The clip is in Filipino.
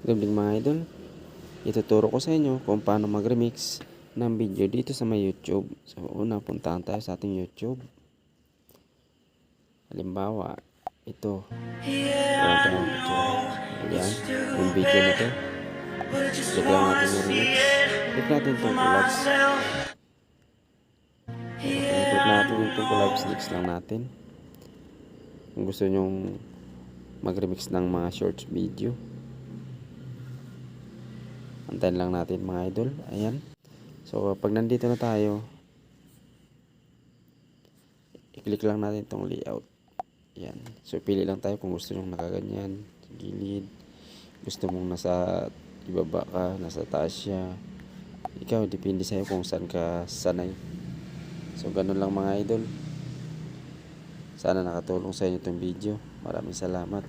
Good mga idol. Ituturo ko sa inyo kung paano mag-remix ng video dito sa may YouTube. So una, puntahan tayo sa ating YouTube. Halimbawa, ito. Picture. Ayan, yung video na to. Lang natin yung remix. Click natin itong collabs. Click natin itong collabs. Next lang natin. Kung gusto nyong mag-remix ng mga shorts video. Antayin lang natin mga idol. Ayan. So, pag nandito na tayo, i-click lang natin itong layout. Ayan. So, pili lang tayo kung gusto nyong nakaganyan, gilid. Gusto mong nasa ibaba ka, nasa taas siya. Ikaw, depende sa'yo kung saan ka sanay. So, ganun lang mga idol. Sana nakatulong sa inyo itong video. Maraming salamat.